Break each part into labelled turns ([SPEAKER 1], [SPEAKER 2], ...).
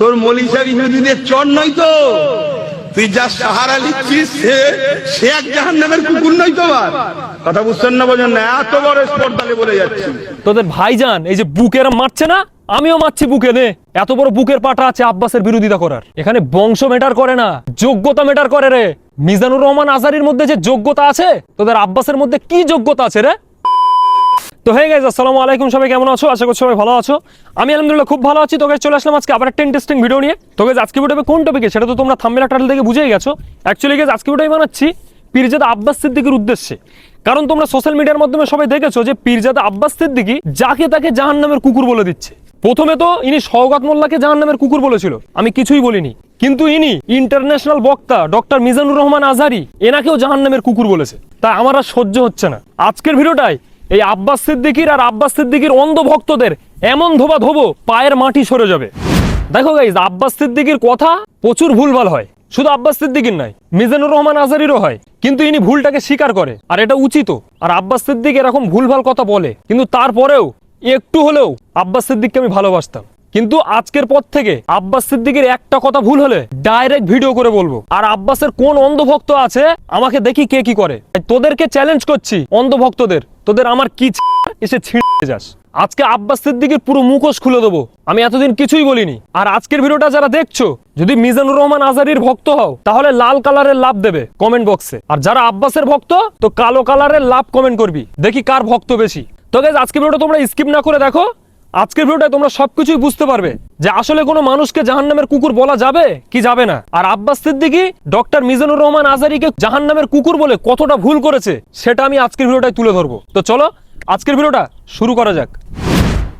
[SPEAKER 1] তোর মলিশা ইহুদিদের চর নয় তো? তুই যা সাহারা লিখছিস, সে সে এক জাহান নামের কুকুর নয় তো আবার? কথা বুঝছেন না বোঝেন না? এত বড় স্পর্ধালে বলে যাচ্ছি।
[SPEAKER 2] তোদের ভাইজান, এই যে বুকের মারছে না, আমিও মারছি বুকে, নে। এত বড় বুকের পাটা আছে আব্বাসের বিরোধিতা করার। এখানে বংশ মেটার করে না, যোগ্যতা মেটার করে রে। মিজানুর রহমান আজারির মধ্যে যে যোগ্যতা আছে, তোদের আব্বাসের মধ্যে কি যোগ্যতা আছে রে? তো হয়ে গেছে আসসালামু আলাইকুম সবাই, কেমন আছো? আশা করছি সবাই ভালো আছো। আমি আলহামদুলিল্লাহ খুব ভালো আছি। তোকে চলে আসলাম আজকে আবার একটা ইন্টারেস্টিং ভিডিও নিয়ে। তোকে আজকে ভিডিওতে কোন টপিকে সেটা তো তোমরা থাম্বেলা টাইটেল থেকে বুঝেই গেছো। অ্যাকচুয়ালি গেছে আজকে ভিডিও বানাচ্ছি পীরজাদা আব্বাস সিদ্দিকের উদ্দেশ্যে। কারণ তোমরা সোশ্যাল মিডিয়ার মাধ্যমে সবাই দেখেছ যে পীরজাদা আব্বাস সিদ্দিকি যাকে তাকে জাহান নামের কুকুর বলে দিচ্ছে। প্রথমে তো ইনি সওগাত মোল্লাকে জাহান নামের কুকুর বলেছিল। আমি কিছুই বলিনি। কিন্তু ইনি ইন্টারন্যাশনাল বক্তা ডক্টর মিজানুর রহমান আজহারি, এনাকেও জাহান নামের কুকুর বলেছে। তাই আমার আর সহ্য হচ্ছে না। আজকের ভিডিওটাই এই আব্বাস সিদ্দিকির আর আব্বাস সিদ্দিকির অন্ধ ভক্তদের এমন ধোবা ধোবো পায়ের মাটি সরে যাবে। দেখো গাইজ আব্বাস সিদ্দিকির কথা প্রচুর ভুলভাল হয়। শুধু আব্বাস সিদ্দিকির নয়, মিজানুর রহমান আজারিরও হয়। কিন্তু ইনি ভুলটাকে স্বীকার করে, আর এটা উচিত। আর আব্বাস সিদ্দিক এরকম ভুলভাল কথা বলে, কিন্তু তারপরেও, একটু হলেও আব্বাস সিদ্দিককে আমি ভালোবাসতাম। কিন্তু আজকের পর থেকে আব্বাস সিদ্দিকের একটা কথা ভুল হলে ডাইরেক্ট ভিডিও করে বলব। আর আব্বাসের কোন অন্ধভক্ত আছে, আমাকে দেখি কে কি করে। তোদেরকে চ্যালেঞ্জ করছি, অন্ধভক্তদের। তোদের আমার কি এসে ছিঁড়ে যাস। আজকে আব্বাস সিদ্দিকের পুরো মুখোশ খুলে দেবো। আমি এতদিন কিছুই বলিনি। আর আজকের ভিডিওটা যারা দেখছ, যদি মিজানুর রহমান আজারির ভক্ত হও, তাহলে লাল কালারের লাভ দেবে কমেন্ট বক্সে আর যারা আব্বাসের ভক্ত, তো কালো কালারের লাভ কমেন্ট করবি। দেখি কার ভক্ত বেশি। তো আজকের ভিডিওটা তোমরা স্কিপ না করে দেখো। আজকের ভিডিওটায় তোমরা সবকিছুই বুঝতে পারবে যে আসলে কোনো মানুষকে জাহান্নামের কুকুর বলা যাবে কি যাবে না। আর আব্বাস সিদ্দিকি, ডক্টর মিজানুর রহমান আজারিকে জাহান্নামের কুকুর বলে কতটা ভুল করেছে, সেটা আমি আজকের ভিডিওটায় তুলে ধরবো। তো চলো, আজকের ভিডিওটা শুরু করা যাক।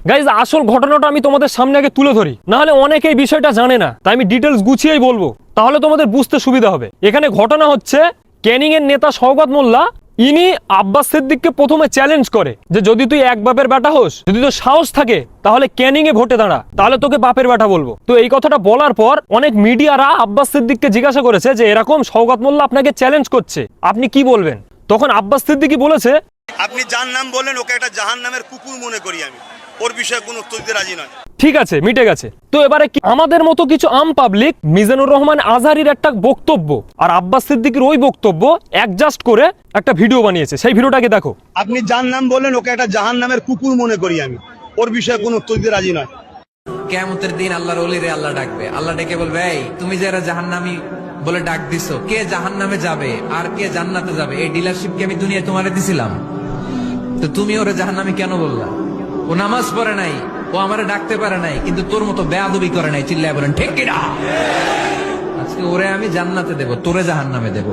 [SPEAKER 2] গাইজ আসল ঘটনাটা আমি তোমাদের সামনে আগে তুলে ধরি। না হলে অনেকে এই বিষয়টা জানে না, তাই আমি ডিটেলস গুছিয়েই বলব। তাহলে তোমাদের বুঝতে সুবিধা হবে। এখানে ঘটনা হচ্ছে ক্যানিং এর নেতা শওকত মোল্লা ইনি আব্বাস সিদ্দিককে প্রথমে চ্যালেঞ্জ করে যে যদি তুই এক বাপের বেটা হোস, যদি তোর সাহস থাকে, তাহলে ক্যানিং এ ভোটে দাঁড়া, তাহলে তোকে বাপের বেটা বলব। তো এই কথাটা বলার পর অনেক মিডিয়ারা আব্বাস সিদ্দিককে জিজ্ঞাসা করেছে যে এরকম শওকত মোল্লা আপনাকে চ্যালেঞ্জ করছে। আপনি কি বলবেন? তখন আব্বাস সিদ্দিকি বলেছে,
[SPEAKER 1] আপনি যার নাম বললেন, ওকে একটা জাহান নামের কুকুর মনে করি আমি। ওর বিষয়ে কোনো উত্তর দিতে রাজি নয়।
[SPEAKER 2] ঠিক আছে মিটে গেছে। তো এবারে কি আমাদের মতো কিছু আম পাবলিক মিজানুর রহমান আজহারির একটা বক্তব্য আর আব্বাস সিদ্দিকির ওই বক্তব্য অ্যাডজাস্ট করে একটা ভিডিও বানিয়েছে। সেই ভিডিওটাকে দেখো।
[SPEAKER 1] আপনি যার নাম বললেন ওকে একটা জাহান নামের কুকুর মনে করি আমি। ওর বিষয়ে কোনো উত্তর দিতে রাজি নয়।
[SPEAKER 3] কেমতের দিন আল্লাহর অলিরে আল্লাহ ডাকবে। আল্লাহ ডেকে বলবে এই তুমি যারা জাহান্নামি বলে ডাক দিছো কে জাহান্নামে যাবে? আর কে জান্নাতে যাবে? এই ডিলারশিপ কি আমি দুনিয়ায় তোমারে দিছিলাম? তো তুমি ওরে জাহান্নামি কেন বললা? ও নামাজ পড়ে নাই। ও আমারে ডাকতে পারে নাই, কিন্তু তোর মতো বেয়াদবি করে নাই, চিল্লায় বলেন, ঠিক কিনা? আজকে ওরে আমি জান্নাতে দেব, তোরে জাহান নামে দেব।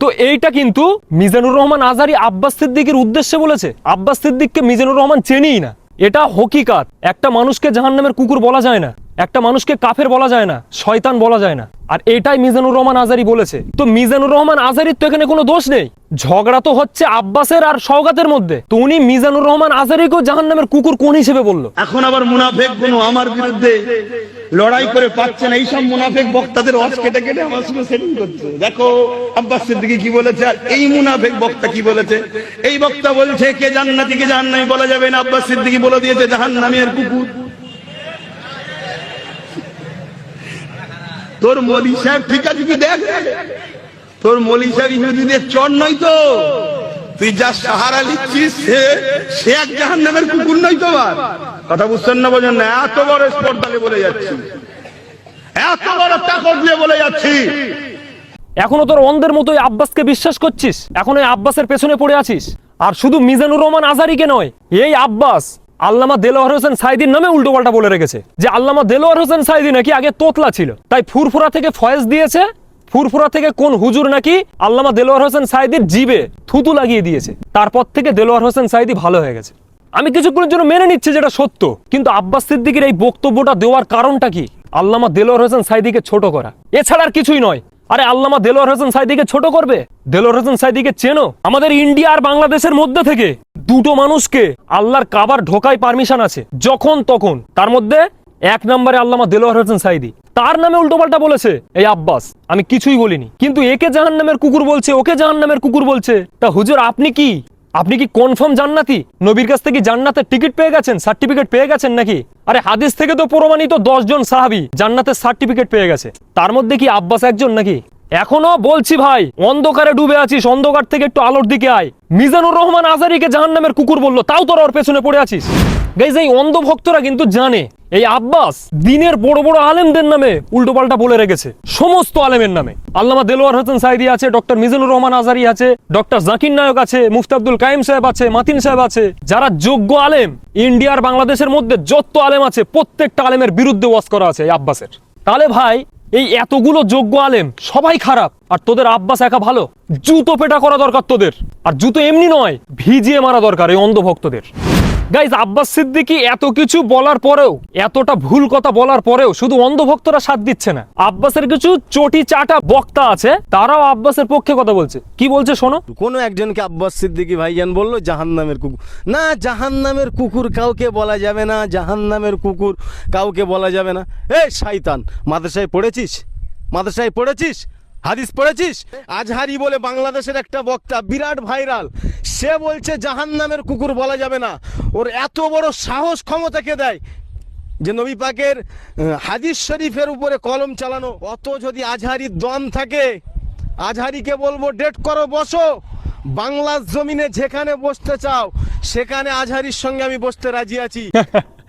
[SPEAKER 2] তো এইটা কিন্তু মিজানুর রহমান আজারি আব্বাস সিদ্দিকের উদ্দেশ্যে বলেছে। আব্বাস সিদ্দিককে মিজানুর রহমান চেনেই না। এটা হকিকাত। একটা মানুষকে জাহান নামের কুকুর বলা যায় না। একটা মানুষকে কাফের বলা যায় না, শয়তান বলা যায় না। আর এটাই মিজানুর রহমান আজারি বলেছে। তো মিজানুর রহমান আজারির তো এখানে কোনো দোষ নেই। ঝগড়া তো হচ্ছে আব্বাসের আর সওগাতের মধ্যে। তো উনি মিজানুর রহমান আজারিকেও জাহান্নামের কুকুর কোন হিসেবে বলল?
[SPEAKER 1] এখন আবার মুনাফেকগুলো আমার বিরুদ্ধে লড়াই করে পাচ্ছে না। এইসব মুনাফেক বক্তাদের অস কেটে কেটে আমার সঙ্গে সেটিং করছে। দেখো, আব্বাস সিদ্দিকি কি বলেছে আর এই মুনাফেক বক্তা কি বলেছে? এই বক্তা বলছে, কে জান্নাতি, কে জাহান্নামি বলা যাবে না? আব্বাস সিদ্দিকি বলে দিয়েছে, জাহান্নামি আর কুকুর। তোর মোদি সাহেব ঠিক আছে কি দেখ? তোর মলি সাহেব ইহুদিদের চর নয় তো। তুই যা সাহারা লিখছিস, সে সে এক জাহান নামের কুকুর নয় তো আবার। কথা বুঝছেন না বোঝেন না? এত বড় স্পর্ধালে বলে যাচ্ছি। এত বড় তাকত নিয়ে বলে যাচ্ছি।
[SPEAKER 2] এখনও তোর অন্ধের মতোই আব্বাসকে বিশ্বাস করছিস? এখন ওই আব্বাসের পেছনে পড়ে আছিস? আর শুধু মিজানুর রহমান আজারিকে নয়, এই আব্বাস আল্লামা দেলোয়ার হোসেন সাইদির নামে উল্টো পাল্টা বলে রেখেছে যে আল্লামা দেলোয়ার হোসেন সাইদি নাকি আগে তোতলা ছিল। তাই ফুরফুরা থেকে ফয়েজ দিয়েছে। ফুরফুরা থেকে কোন হুজুর নাকি আল্লামা দেলোয়ার হোসেন সাইদির জিবে থুতু লাগিয়ে দিয়েছে। তারপর থেকে দেলোয়ার হোসেন সাইদি ভালো হয়ে গেছে। আমি কিছুক্ষণের জন্য মেনে নিচ্ছি যেটা সত্য, কিন্তু আব্বাস সিদ্দিকের এই বক্তব্যটা দেওয়ার কারণটা কি? আল্লামা দেলোয়ার হোসেন সাইদিকে ছোট করা। এছাড়া আর কিছুই নয়। আরে আল্লামা দেলোয়ার হোসেন সাইদিকে ছোট করবে? দেলোয়ার হোসেন সাইদিকে চেনো? আমাদের ইন্ডিয়া আর বাংলাদেশের মধ্যে থেকে দুটো মানুষকে আল্লাহর কাবার ঢোকায় পারমিশন আছে, যখন তখন। তার মধ্যে এক নম্বরে আল্লামা দেলোয়ার হোসেন সাইদি। তার নামে উল্টোপাল্টা বলেছে, এই আব্বাস, আমি কিছুই বলিনি। কিন্তু একে জাহান নামের কুকুর বলছে, ওকে জাহান নামের কুকুর বলছে। তা হুজুর, আপনি কি? আপনি কি কনফার্ম জান্নাতি? নবীর কাছ থেকে জান্নাতের টিকিট পেয়ে গেছেন? সার্টিফিকেট পেয়ে গেছেন নাকি? আরে হাদিস থেকে তো প্রমাণিত দশজন সাহাবি জান্নাতের সার্টিফিকেট পেয়ে গেছে। তার মধ্যে কি আব্বাস একজন নাকি? এখনও বলছি ভাই, অন্ধকারে ডুবে আছিস, অন্ধকার থেকে একটু আলোর দিকে আয়। মিজানুর রহমান আজারিকে জাহান্নামের কুকুর বলল, তাও তোর ওর পেছনে পড়ে আছিস? গাইজ এই অন্ধ ভক্তরা কিন্তু জানে। এই আব্বাস দিনের বড় বড় আলেমদের নামে উল্টোপাল্টা বলে রেখেছে। সমস্ত আলেমের নামে। আল্লামা দেলোয়ার হোসেন সাইদি আছে, ডক্টর মিজানুর রহমান আজারি আছে, ডক্টর জাকির নায়ক আছে, মুফতি কাইম সাহেব আছে, মাতিন সাহেব আছে। যারা যোগ্য আলেম, ইন্ডিয়ার বাংলাদেশের মধ্যে যত আলেম আছে, প্রত্যেকটা আলেমের বিরুদ্ধে ওয়াজ করা আছে এই আব্বাসের। তাহলে ভাই, এই এতগুলো যোগ্য আলেম সবাই খারাপ, আর তোদের আব্বাস একা ভালো? জুতো পেটা করা দরকার তোদের। আর জুতো এমনি নয়, ভিজিয়ে মারা দরকার এই অন্ধ ভক্তদের গাইজ আব্বাস সিদ্দিকি এত কিছু বলার পরেও, এতটা ভুল কথা বলার পরেও শুধু অন্ধভক্তরা সাথ দিচ্ছে না। আব্বাসের কিছু চটি চাটা বক্তা আছে, তারাও আব্বাসের পক্ষে কথা বলছে। কি বলছে শোনো?
[SPEAKER 4] কোনো একজনকে আব্বাস সিদ্দিকী ভাইজান বলল, জাহান্নামের কুকুর। না, জাহান্নামের কুকুর কাউকে বলা যাবে না, জাহান্নামের কুকুর কাউকে বলা যাবে না। এ শাইতান, মাদ্রাসায় পড়েছিস? মাদ্রাসায় পড়েছিস? হাদিস পড়েছিস? আজহারি বলে বাংলাদেশের একটা বক্তা বিরাট ভাইরাল। সে বলছে জাহান্নামের কুকুর বলা যাবে না। ওর এত বড় সাহস ক্ষমতা কে দেয়? যে নবী পাকের হাদিস শরীফের উপরে কলম চালানো। অত যদি আজহারির দম থাকে আজহারিকে বলব ডেট করো বসো। বাংলার জমিনে যেখানে বসতে চাও সেখানে আজহারির সঙ্গে আমি বসতে রাজি আছি।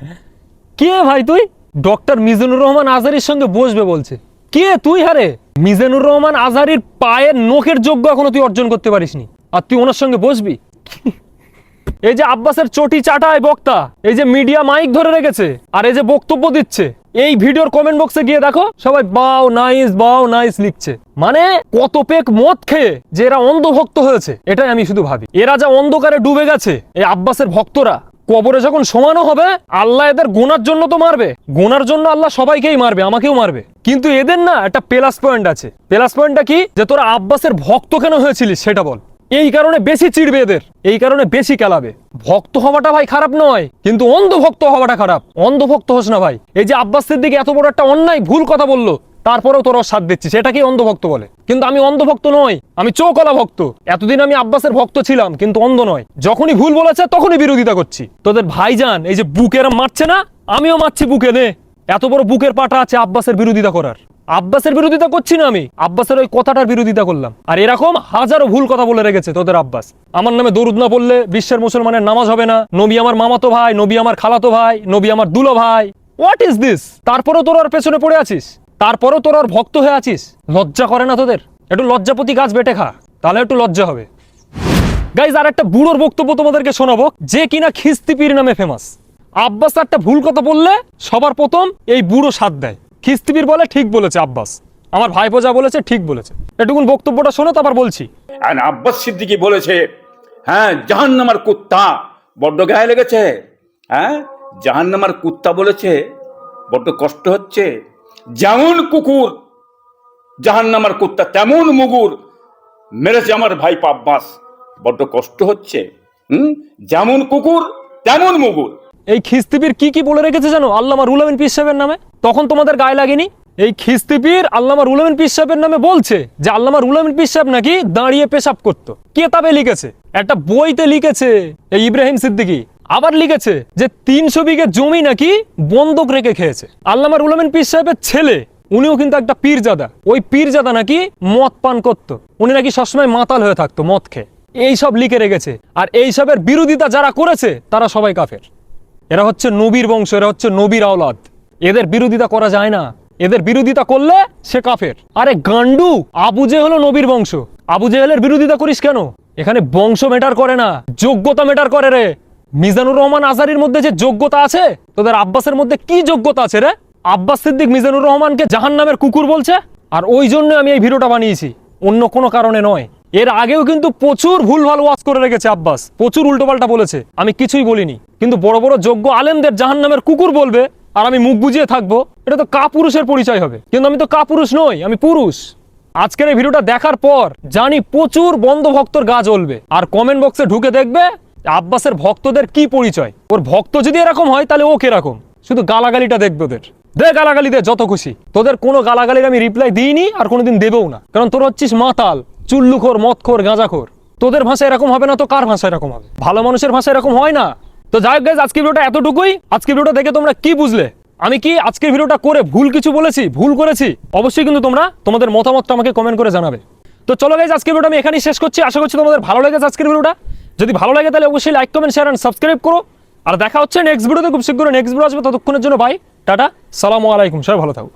[SPEAKER 2] কে ভাই তুই? ডক্টর মিজানুর রহমান আজহারির সঙ্গে বসবে বলছে। কে তুই হারে? মিজানুর রহমান আজারির পায়ের নখের যোগ্য এখনও তুই অর্জন করতে পারিসনি। আর তুই ওনার সঙ্গে বসবি? এই যে আব্বাসের চটি চাটায় বক্তা, এই যে মিডিয়া মাইক ধরে রেখেছে, আর এই যে বক্তব্য দিচ্ছে, এই ভিডিওর কমেন্ট বক্সে গিয়ে দেখো, সবাই বাও নাইস বাও নাইস লিখছে। মানে কত পেক মদ খেয়ে যে এরা অন্ধভক্ত হয়েছে, এটাই আমি শুধু ভাবি। এরা যা অন্ধকারে ডুবে গেছে, এই আব্বাসের ভক্তরা কবরে যখন সমানো হবে, আল্লাহ এদের গোনার জন্য তো মারবে। গোনার জন্য আল্লাহ সবাইকেই মারবে, আমাকেও মারবে। কিন্তু এদের না একটা প্লাস পয়েন্ট আছে। প্লাস পয়েন্টটা কি? যে তোরা আব্বাসের ভক্ত কেন হয়েছিলিস সেটা বল। এই কারণে বেশি চিড়বে এদের, এই কারণে বেশি কেলাবে ভক্ত হওয়াটা ভাই খারাপ নয়, কিন্তু অন্ধভক্ত হওয়াটা খারাপ। অন্ধভক্ত হোস না ভাই। এই যে আব্বাসের দিকে এত বড় একটা অন্যায় ভুল কথা বলল তারপরেও তোর সাথ দিচ্ছিস এটাকেই অন্ধভক্ত বলে। কিন্তু আমি অন্ধভক্ত নই, আমি চৌকলা ভক্ত। এতদিন আমি আব্বাসের ভক্ত ছিলাম, কিন্তু অন্ধ নয়। যখনই ভুল বলেছে, তখনই বিরোধিতা করছি। তোদের ভাইজান, এই যে বুকের মারছে না, আমিও মারছি বুকে নে। এত বড় বুকের পাটা আছে আব্বাসের বিরোধিতা করার। আব্বাসের বিরোধিতা করছি না আমি, আব্বাসের ওই কথাটার বিরোধিতা করলাম। আর এরকম হাজারো ভুল কথা বলে রেখেছে তোদের আব্বাস। আমার নামে দরুদ না পড়লে বিশ্বের মুসলমানের নামাজ হবে না। নবী আমার মামাতো ভাই, নবী আমার খালাতো ভাই, নবী আমার দুলো ভাই। হোয়াট ইজ দিস তারপরেও তোর পেছনে পড়ে আছিস? তারপরেও তোর ওর ভক্ত হয়ে আছিস? লজ্জা করে না তোদের? একটু লজ্জাপতি গাছ বেটে খা, তাহলে একটু লজ্জা হবে। গাইজ আর একটা বুড়োর বক্তব্য তোমাদেরকে শোনাবো, যে কিনা খিস্তিপির নামে ফেমাস আব্বাস একটা ভুল কথা বললে সবার প্রথম এই বুড়ো সাথ দেয়। খিস্তিপির বলে, ঠিক বলেছে আব্বাস। আমার ভাইপো যা বলেছে, ঠিক বলেছে। এটুকুন বক্তব্যটা শোনো, তারপর বলছি।
[SPEAKER 5] আর আব্বাস সিদ্দিকি বলেছে হ্যাঁ জাহান্নামার কুত্তা। বড্ড গায়ে লেগেছে। হ্যাঁ জাহান্নামার কুত্তা বলেছে, বড্ড কষ্ট হচ্ছে। যেমন কুকুর, জাহান্নামার কুত্তা তেমন মুগুর। মেরেছে আমার ভাই আব্বাস বড্ড কষ্ট হচ্ছে, হুম? যেমন কুকুর, তেমন মুগুর।
[SPEAKER 2] এই খিস্তিপির কি কি বলে রেখেছে জানো? আল্লামা রুলামিন পিস সাহেবের নামে। তখন তোমাদের গায়ে লাগেনি? এই খিস্তিপির আল্লামা রুলামিন পিস সাহেবের নামে বলছে যে আল্লামা রুলামিন পিস সাহেব নাকি দাঁড়িয়ে পেশাব করতো। কে কেতাবে লিখেছে, একটা বইতে লিখেছে এই ইব্রাহিম সিদ্দিকী। আবার লিখেছে যে তিনশো বিঘে জমি নাকি বন্ধক রেখে খেয়েছে। আল্লামা রুলামিন পিস সাহেবের ছেলে, উনিও কিন্তু একটা পীরজাদা। ওই পীরজাদা নাকি মদ পান করতো। উনি নাকি সবসময় মাতাল হয়ে থাকতো মদ খেয়ে। এইসব লিখে রেখেছে। আর এইসবের বিরোধিতা যারা করেছে, তারা সবাই কাফের। এরা হচ্ছে নবীর বংশ, এরা হচ্ছে নবীর আওলাদ। এদের বিরোধিতা করা যায় না। এদের বিরোধিতা করলে সে কাফের। আরে গান্ডু আবু হলো নবীর বংশ। আবু জেহেলের বিরোধিতা করিস কেন? এখানে বংশ মেটার করে না, যোগ্যতা মেটার করে রে। মিজানুর রহমান আজারির মধ্যে যে যোগ্যতা আছে, তোদের আব্বাসের মধ্যে কি যোগ্যতা আছে রে? আব্বাস সিদ্দিক মিজানুর রহমানকে জাহান নামের কুকুর বলছে, আর ওই জন্য আমি এই ভিডিওটা বানিয়েছি। অন্য কোনো কারণে নয়। এর আগেও কিন্তু প্রচুর ভুলভাল ওয়াজ করে রেখেছে আব্বাস। প্রচুর উল্টোপাল্টা বলেছে। আমি কিছুই বলিনি। কিন্তু বড় বড় যোগ্য আলেমদের জাহান নামের কুকুর বলবে, আর আমি মুখ বুঝিয়ে থাকব, এটা তো কাপুরুষের পরিচয় হবে। কিন্তু আমি তো কাপুরুষ নই, আমি পুরুষ। আজকের এই ভিডিওটা দেখার পর জানি প্রচুর বন্ধ ভক্তর গা জ্বলবে। আর কমেন্ট বক্সে ঢুকে দেখবে আব্বাসের ভক্তদের কি পরিচয়? ওর ভক্ত যদি এরকম হয়, তাহলে ও কীরকম? শুধু গালাগালিটা দেখবে ওদের। দে গালাগালি দে, যত খুশি। তোদের কোনো গালাগালির আমি রিপ্লাই দিইনি আর কোনোদিন দেবেও না। কারণ তোর হচ্ছিস মাতাল, চুল্লুখোর, মদখোর, গাঁজাখোর। তোদের ভাষা এরকম হবে না তো কার ভাষা এরকম হবে? ভালো মানুষের ভাষা এরকম হয় না? তো যাই হোক আজকের ভিডিওটা এতটুকুই। আজকের ভিডিওটা দেখে তোমরা কি বুঝলে? আমি কি আজকের ভিডিওটা করে ভুল কিছু বলেছি? ভুল করেছি? অবশ্যই কিন্তু তোমরা তোমাদের মতামতটা আমাকে কমেন্ট করে জানাবে। তো চলো গাইজ আজকের ভিডিওটা আমি এখানেই শেষ করছি। আশা করছি তোমাদের ভালো লেগেছে আজকের ভিডিওটা। যদি ভালো লাগে তাহলে অবশ্যই like comment share and subscribe করো। আর দেখা হচ্ছে নেক্সট ভিডিওতে খুব শীঘ্র নেক্সট ভিডিও আসবে। ততক্ষণের জন্য বাই টাটা, সালামু আলাইকুম, সবাই ভালো থাকো